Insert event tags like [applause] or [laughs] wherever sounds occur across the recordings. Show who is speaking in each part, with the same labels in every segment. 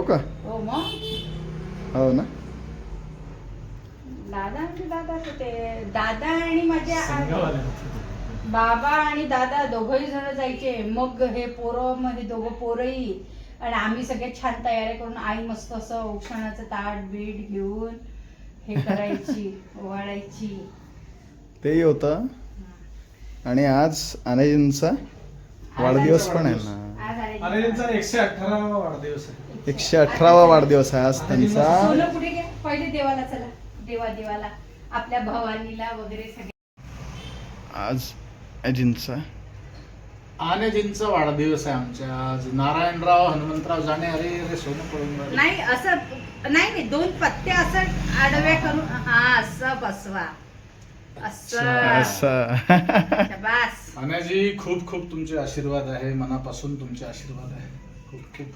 Speaker 1: हो का?
Speaker 2: हो मग?
Speaker 1: हो ना.
Speaker 2: दादा आमचे दादा होते दादा आणि माझे आ- बाबा आणि दादा दोघही जण जायचे. मग हे पोरं मग हे दोघं पोरही. आणि आम्ही सगळे छान तयारी करून आई मस्त असं औक्षणाचं ताट बीट घेऊन हे करायची [laughs] ओवाळायची.
Speaker 1: तेही होतं. आणि आज अनेजींचा वाढदिवस पण आहे ना.
Speaker 2: आज आले-
Speaker 3: आणि त्यांचा एकशे अठरावा वाढदिवस आहे.
Speaker 1: एकशे अठरावा वाढदिवस आहे आज त्यांचा.
Speaker 2: सोनं कुठे घ्या? पहिले देवाला चला. देवा देवाला. आपल्या भवानीला वगैरे सगळे.
Speaker 1: आज अजिंचा.
Speaker 3: आनेजींचा वाढदिवस आहे आमच्या. आज नारायणराव हनुमंतराव जाणे अरे अरे सोनं पळून राहिले.
Speaker 2: नाही असं नाही नाही दोन पत्ते असं आडव्या करून हा असं बसवा. असं.
Speaker 1: असं.
Speaker 2: शाबास.
Speaker 3: आण्याजी खूप खूप तुमचे आशीर्वाद आहे. मनापासून तुमचे आशीर्वाद आहे. खूप खूप.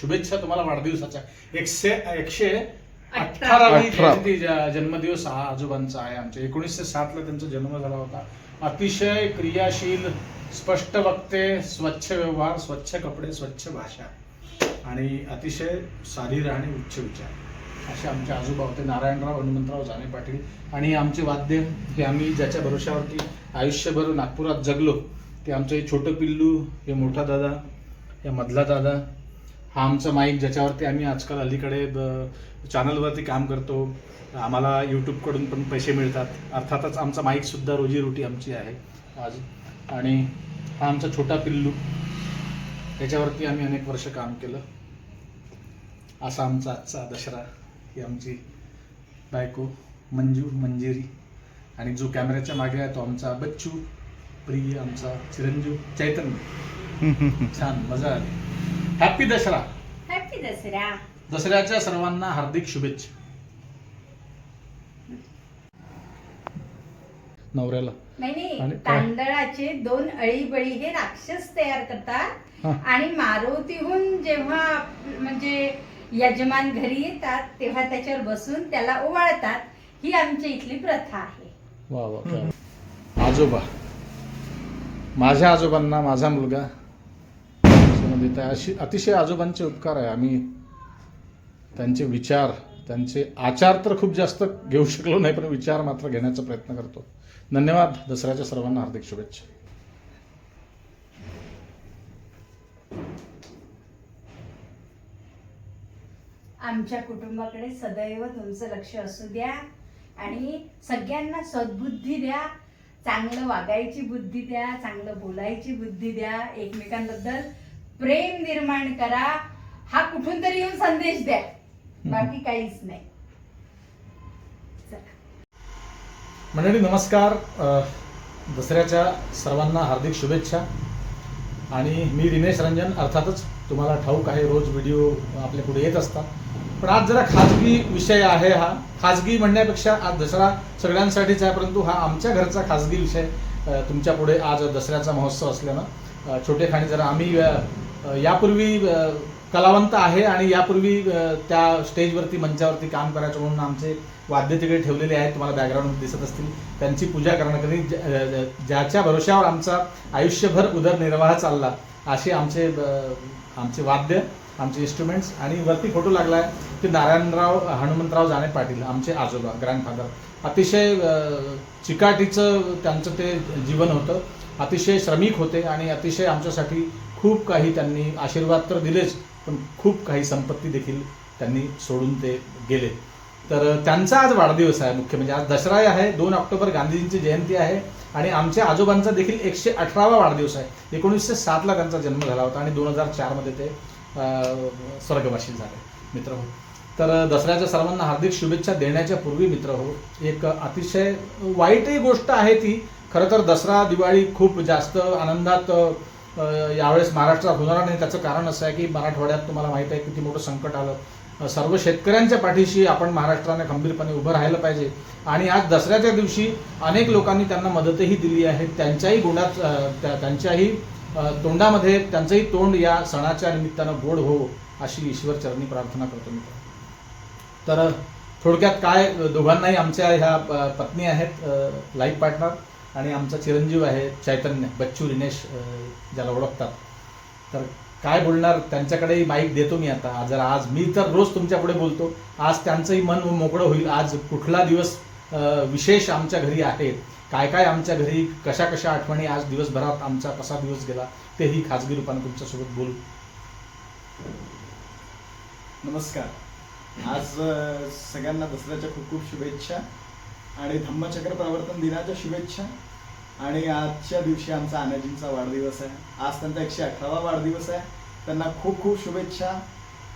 Speaker 3: शुभेच्छा तुम्हाला वाढदिवसाच्या. एकशे एकशे
Speaker 1: अठरा.
Speaker 3: जयंती ज- जन्मदिवस हा आजोबांचा आहे आमच्या. एकोणीसशे सात ला त्यांचा जन्म झाला होता. अतिशय क्रियाशील स्पष्ट वक्ते स्वच्छ व्यवहार स्वच्छ कपडे स्वच्छ भाषा आणि अतिशय साधी राहणी उच्च विचार. असे आमचे आजोबा होते नारायणराव हनुमंतराव जाणे पाटील. आणि आमचे वाद्य हे आम्ही ज्याच्या भरोशावरती आयुष्यभर नागपुरात जगलो ते आमचं हे छोटं पिल्लू हे मोठा दादा या मधला दादा हा आमचा माईक ज्याच्यावरती आम्ही आजकाल अलीकडे चॅनलवरती काम करतो. आम्हाला यूट्यूबकडून पण पैसे मिळतात. अर्थातच आमचा माईक सुद्धा रोजीरोटी आमची आहे. आज. आणि हा आमचा छोटा पिल्लू. त्याच्यावरती आम्ही अनेक वर्ष काम केलं. असा आमचा आजचा दसरा ही आमची बायको मंजू मंजिरी. आणि जो कॅमेऱ्याच्या मागे आहे तो आमचा बच्चू प्रिय आमचा चिरंजीव चैतन्य. [laughs] छान मजा आली. हॅपी दसरा.
Speaker 2: हॅपी दसरा.
Speaker 3: दसऱ्याच्या सर्वांना हार्दिक शुभेच्छा. नवऱ्याला.
Speaker 2: नाही नाही.
Speaker 3: आणि काय?
Speaker 2: तांदळाचे दोन अळीबळी हे राक्षस तयार करतात.
Speaker 3: हा.
Speaker 2: आणि मारुतीहून जेव्हा म्हणजे यजमान घरी येतात तेव्हा त्याच्यावर बसून त्याला ओवाळतात. ही आमच्या इथली प्रथा आहे.
Speaker 3: वा वा काय आजोबा. माझ्या आजोबांना माझा मुलगा म्हणजे त्या अशी अतिशय आजोबांचे उपकार आहे. आम्ही त्यांचे विचार त्यांचे आचार तर खूप जास्त घेऊ शकलो नाही पण विचार मात्र घेण्याचा प्रयत्न करतो. धन्यवाद. दसऱ्याच्या सर्वांना हार्दिक शुभेच्छा.
Speaker 2: आमच्या कुटुंबाकडे सदैव तुमचं लक्ष असू द्या आणि सगळ्यांना सद्बुद्धी द्या. चांगलं वागायची बुद्धी द्या चांगलं बोलायची बुद्धी द्या एकमेकांबद्दल. प्रेम निर्माण करा. हा कुठून तरी येऊन संदेश द्या. बाकी काहीच नाही.
Speaker 3: मंडळी नमस्कार. दसऱ्याच्या सर्वांना हार्दिक शुभेच्छा. आणि मी दिनेश रंजन अर्थातच तुम्हाला ठाऊक आहे रोज व्हिडिओ आपल्या पुढे येत असतात. पण आज जरा खाजगी विषय आहे हा. खाजगी म्हणण्यापेक्षा आज दसरा सगळ्यांसाठीच आहे परंतु हा आमच्या घरचा खाजगी विषय तुमच्यापुढे आज दसऱ्याचा महोत्सव असल्यानं अ, छोटे खाणी जरा आम्ही यापूर्वी कलावंत आहे आणि यापूर्वी त्या स्टेजवरती मंचावरती काम करायचं म्हणून आमचे वाद्य तिकडे ठेवलेले आहेत. तुम्हाला बॅकग्राऊंड दिसत असतील. त्यांची पूजा करण्याकरी ज- ज्याच्या भरोश्यावर आमचा आयुष्यभर उदरनिर्वाह चालला असे आमचे आमचे वाद्य आमचे इन्स्ट्रुमेंट्स आणि वरती फोटो लागला आहे ते नारायणराव हनुमंतराव जाणे पाटील आमचे आजोबा ग्रँडफादर अतिशय चिकाटीचं त्यांचं ते जीवन होतं. अतिशय श्रमिक होते आणि अतिशय आमच्यासाठी खूप काही त्यांनी आशीर्वाद तर दिलेच पण खूप काही संपत्ती देखील त्यांनी सोडून ते गेले. तर त्यांचा आज वाढदिवस आहे मुख्य म्हणजे आज दसरा आहे दोन ऑक्टोबर गांधीजींची जयंती आहे आणि आमच्या आजोबांचा देखील एकशे अठरावा वाढदिवस आहे. एकोणीसशे सातला त्यांचा जन्म झाला होता आणि दोन हजार चारमध्ये ते स्वर्गवासी झाले. मित्र हो. तर दसऱ्याच्या सर्वांना हार्दिक शुभेच्छा देण्याच्या पूर्वी मित्र हो एक अतिशय वाईटही गोष्ट आहे ती. खरं तर दसरा दिवाळी खूप जास्त आनंदात यावेळेस महाराष्ट्रात होणार नाही. त्याचं कारण असं आहे की मराठवाड्यात तुम्हाला माहीत आहे किती मोठं संकट आलं. सर्व शेतकऱ्यांच्या पाठीशी आपण महाराष्ट्राने खंबीरपणे उभं राहिलं पाहिजे. आणि आज दसऱ्याच्या दिवशी अनेक लोकांनी त्यांना मदतही दिली आहे. त्यांच्याही गुणात त्या- त्यांच्याही तोंडामध्ये त्यांचंही तोंड या सणाच्या निमित्तानं गोड हो अशी ईश्वर चरणी प्रार्थना करतो मी. तर थोडक्यात काय दोघांनाही आमच्या ह्या प- पत्नी आहेत लाईफ पार्टनर. आणि आमचा चिरंजीव आहे चैतन्य बच्चू रिनेश ज्याला ओळखतात. तर काय बोलणार त्यांच्याकडेही माईक देतो मी आता. जर आज मी तर रोज तुमच्यापुढे बोलतो. आज त्यांचंही मन मोकळं होईल. आज कुठला दिवस विशेष आमच्या घरी आहे? काय काय आमच्या घरी कशा कशा आठवणी आज दिवसभरात आमचा कसा दिवस गेला तेही खाजगी रूपाने तुमच्यासोबत बोलू.
Speaker 1: नमस्कार. आज सगळ्यांना दसऱ्याच्या खूप खूप शुभेच्छा. आणि धम्मचक्र प्रवर्तन दिनाच्या शुभेच्छा. आणि आजच्या दिवशी आमचा आनाजींचा वाढदिवस आहे. आज त्यांचा एकशे अठरावा वाढदिवस आहे. त्यांना खूप खूप शुभेच्छा.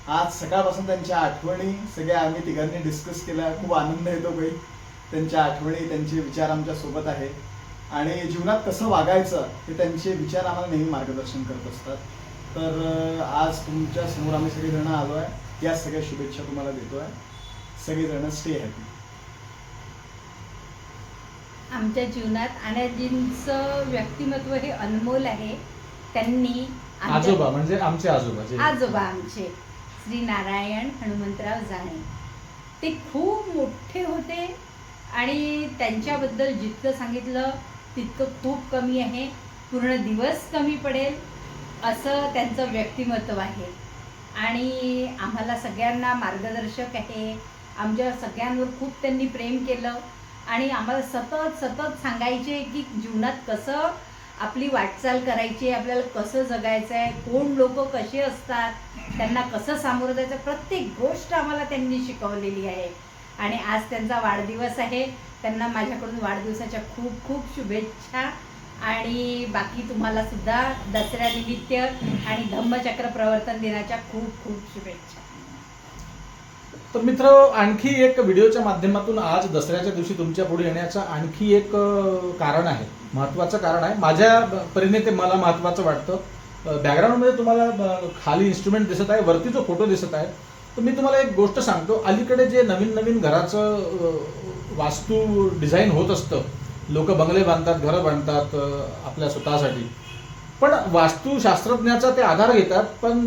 Speaker 1: आज सकाळपासून त्यांच्या आठवणी सगळ्या आम्ही तिघांनी डिस्कस केल्या. खूप आनंद येतो काही त्यांच्या आठवणी त्यांचे विचार आमच्यासोबत आहे. आणि जीवनात कसं वागायचं हे त्यांचे विचार आम्हाला नेहमी मार्गदर्शन करत असतात. तर आज तुमच्यासमोर आम्ही सगळेजण आलो आहे या सगळ्या शुभेच्छा तुम्हाला देतो आहे सगळेजण स्टे हॅपी
Speaker 2: आमच्या जीवनात अनाजींचं व्यक्तिमत्व हे अनमोल आहे. त्यांनी
Speaker 3: आजोबा म्हणजे आमचे आजोबा जे
Speaker 2: आजोबा आमचे. श्री नारायण हनुमंतराव जाणे. ते खूप मोठे होते आणि त्यांच्याबद्दल जितकं सांगितलं तितकं खूप कमी आहे. पूर्ण दिवस कमी पडेल असं त्यांचं व्यक्तिमत्व आहे. आणि आम्हाला सगळ्यांना मार्गदर्शक आहे. आमच्या सगळ्यांवर खूप त्यांनी प्रेम केलं. आणि आम्हाला सतत सतत सांगायचे की जीवनात कसं आपली वाटचाल करायची आहे आपल्याला कसं जगायचं आहे कोण लोक कसे असतात त्यांना कसं सामोरं जायचं प्रत्येक गोष्ट आम्हाला त्यांनी शिकवलेली आहे. आणि आज त्यांचा वाढदिवस आहे त्यांना माझ्याकडून वाढदिवसाच्या खूप खूप शुभेच्छा. आणि बाकी तुम्हाला सुद्धा दसऱ्यानिमित्त आणि धम्मचक्र प्रवर्तन दिनाच्या खूप खूप शुभेच्छा.
Speaker 3: तर मित्र आणखी एक व्हिडिओच्या माध्यमातून आज दसऱ्याच्या दिवशी तुमच्यापुढे येण्याचं आणखी एक कारण आहे. महत्वाचं कारण आहे. माझ्या परीने ते मला महत्वाचं वाटतं. बॅकग्राऊंडमध्ये तुम्हाला खाली इन्स्ट्रुमेंट दिसत आहे वरती जो फोटो दिसत आहे तर मी तुम्हाला एक गोष्ट सांगतो. अलीकडे जे नवीन नवीन घराचं वास्तू डिझाईन होत असतं लोक बंगले बांधतात घरं बांधतात आपल्या स्वतःसाठी. पण वास्तुशास्त्रज्ञाचा ते आधार घेतात पण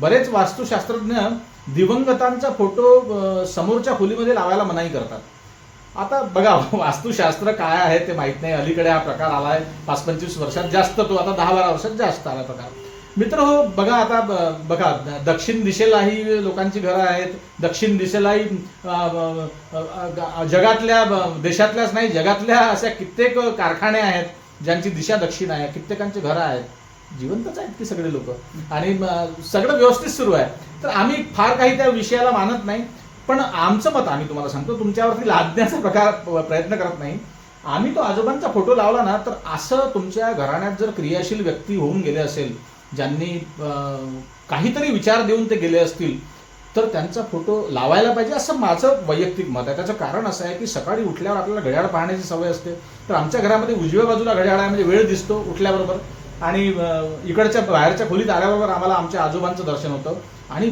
Speaker 3: बरेच वास्तुशास्त्रज्ञ दिवंगतांचा फोटो समोरच्या खोलीमध्ये लावायला मनाई करतात. आता बघा वास्तुशास्त्र काय आहे ते माहीत नाही. अलीकडे हा प्रकार आलाय. पाच पंचवीस वर्षात जास्त तो आता दहा बारा वर्षात जास्त आला प्रकार. मित्र हो बघा आता ब- बघा दक्षिण दिशेलाही लोकांची घरं आहेत. दक्षिण दिशेलाही जगातल्या देशातल्याच नाही जगातल्या अशा कित्येक कारखाने आहेत ज्यांची दिशा दक्षिण आहे. कित्येकांची घरं आहेत. जिवंतच आहेत की सगळे लोक? आणि सगळं व्यवस्थित सुरू आहे. तर आम्ही फार काही त्या विषयाला मानत नाही पण आमचं मत आम्ही तुम्हाला सांगतो तुमच्यावरती लादण्याचा प्रकार प्रयत्न करत नाही. आम्ही तो आजोबांचा फोटो लावला ना तर असं तुमच्या घराण्यात जर क्रियाशील व्यक्ती होऊन गेले असेल ज्यांनी काहीतरी विचार देऊन ते गेले असतील तर त्यांचा फोटो लावायला पाहिजे असं माझं वैयक्तिक मत आहे. त्याचं कारण असं आहे की सकाळी उठल्यावर आपल्याला घड्याळ पाहण्याची सवय असते. तर आमच्या घरामध्ये उजव्या बाजूला घड्याळ आहे म्हणजे वेळ दिसतो उठल्याबरोबर. आणि इकडच्या बाहेरच्या खोलीत आल्याबरोबर आम्हाला आमच्या आजोबांचं दर्शन होतं. आणि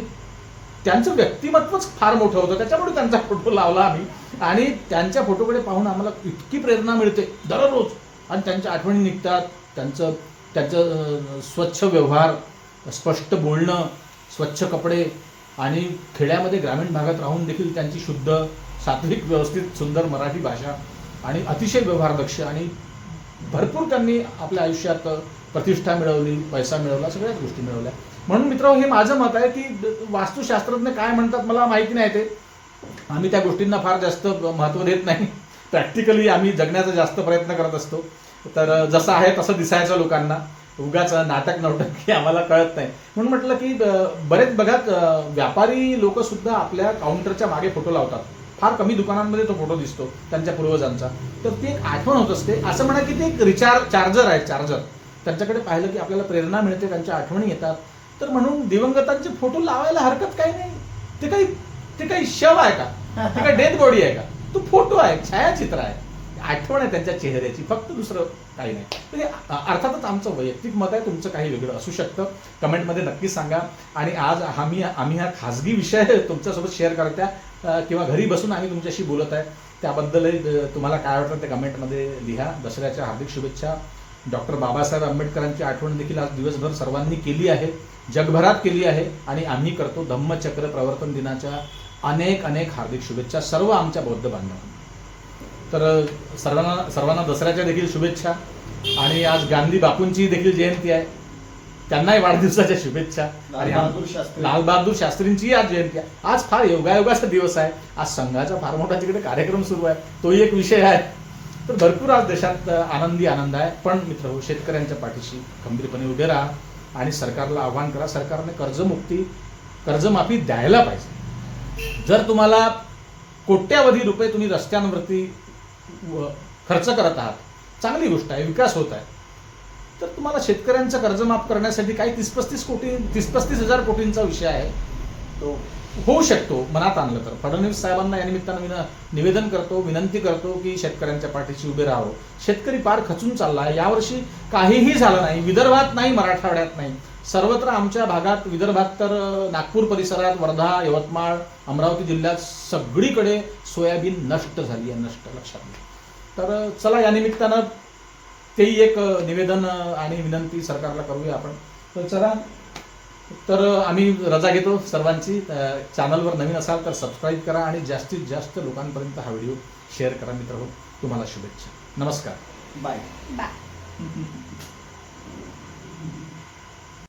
Speaker 3: त्यांचं व्यक्तिमत्वच फार मोठं होतं. त्याच्यामुळे त्यांचा फोटो लावला आम्ही. आणि त्यांच्या फोटोकडे पाहून आम्हाला इतकी प्रेरणा मिळते दररोज. आणि त्यांच्या आठवणी निघतात. त्यांचं त्यांचं स्वच्छ व्यवहार स्पष्ट बोलणं स्वच्छ कपडे आणि खेड्यामध्ये ग्रामीण भागात राहून देखील त्यांची शुद्ध सात्विक व्यवस्थित सुंदर मराठी भाषा आणि अतिशय व्यवहारदक्ष आणि भरपूर त्यांनी आपल्या आयुष्यात प्रतिष्ठा मिळवली पैसा मिळवला सगळ्याच गोष्टी मिळवल्या. म्हणून मित्र हे माझं मत आहे की वास्तुशास्त्रज्ञ काय म्हणतात मला माहिती नाही ते. आम्ही त्या गोष्टींना फार जास्त महत्त्व देत नाही. प्रॅक्टिकली आम्ही जगण्याचा जास्त प्रयत्न करत असतो. तर जसं आहे तसं दिसायचं लोकांना. उगाच नाटक नवटक हे आम्हाला कळत नाही. म्हणून म्हटलं की बरेच बघा व्यापारी लोक सुद्धा आपल्या काउंटरच्या मागे फोटो लावतात. फार कमी दुकानांमध्ये तो फोटो दिसतो त्यांच्या पूर्वजांचा. तर ती एक आठवण होत असते. असं म्हणा की ते एक रिचार्ज चार्जर आहे चार्जर. त्यांच्याकडे पाहिलं की आपल्याला प्रेरणा मिळते त्यांच्या आठवणी येतात. तर म्हणून दिवंगतांचे फोटो लावायला हरकत काही नाही. ते काही ते काही शव आहे का? ते काही डेथ बॉडी आहे का? तो फोटो आहे छायाचित्र आहे. आठवण आहे त्यांच्या चेहऱ्याची फक्त दुसरं काही नाही. म्हणजे तर अर्थातच आमचं वैयक्तिक मत आहे तुमचं काही वेगळं असू शकतं. कमेंटमध्ये नक्की सांगा. आणि आज आम्ही आम्ही हा खाजगी विषय तुमच्यासोबत शेअर करत्या किंवा घरी बसून आम्ही तुमच्याशी बोलत आहे. त्याबद्दलही तुम्हाला काय वाटतं ते कमेंटमध्ये लिहा. दसऱ्याच्या हार्दिक शुभेच्छा. डॉक्टर बाबासाहेब आंबेडकरांची आठवण देखील आज दिवसभर सर्वांनी केली आहे जगभरात केली आहे आणि आम्ही करतो धम्मचक्र प्रवर्तन दिनाच्या अनेक अनेक हार्दिक शुभेच्छा सर्व आमच्या बौद्ध बांधवांना. तर सर्वांना सर्वांना दसऱ्याच्या देखील शुभेच्छा आणि आज गांधी बापूंची देखील जयंती आहे. त्यांनाही वाढदिवसाच्या शुभेच्छा आणि
Speaker 1: लालबहादूर शास्त्री.
Speaker 3: लालबहादूर शास्त्रींची आज जयंती आहे. आज फार योगायोगाचा दिवस आहे. आज संघाचा फार मोठा तिकडे कार्यक्रम सुरू आहे. तोही एक विषय आहे. तर भरपूर आज देशात आनंदी आनंद आहे. पण मित्र हो शेतकऱ्यांच्या पाठीशी खंबीरपणे उभे राहा आणि सरकारला आव्हान करा. सरकारने कर्जमुक्ती कर्जमाफी द्यायला पाहिजे. जर तुम्हाला कोट्यावधी रुपये तुम्ही रस्त्यांवरती व- खर्च करत आहात चांगली गोष्ट आहे विकास होत आहे. तर तुम्हाला शेतकऱ्यांचं कर्ज माफ करण्यासाठी काही तीस पस्तीस कोटी तीस पस्तीस हजार कोटींचा विषय आहे. तो होऊ शकतो मनात आणलं तर. फडणवीस साहेबांना या निमित्तानं मी निवेदन करतो विनंती करतो की शेतकऱ्यांच्या पाठीशी उभे राहावं. शेतकरी पार खचून चालला आहे यावर्षी काहीही झालं नाही. विदर्भात नाही मराठवाड्यात नाही. सर्वत्र आमच्या भागात विदर्भात तर नागपूर परिसरात वर्धा यवतमाळ अमरावती जिल्ह्यात सगळीकडे सोयाबीन नष्ट झाली आहे नष्ट लक्षात घ्या. तर चला या निमित्तानं तेही एक निवेदन आणि विनंती सरकारला करूया आपण. तर चला तर आम्ही रजा घेतो सर्वांची. चॅनलवर नवीन असाल तर सबस्क्राईब करा आणि जास्तीत जास्त लोकांपर्यंत हा व्हिडिओ शेअर करा मित्र हो तुम्हाला शुभेच्छा. नमस्कार.
Speaker 1: बाय.
Speaker 2: बाय. [laughs]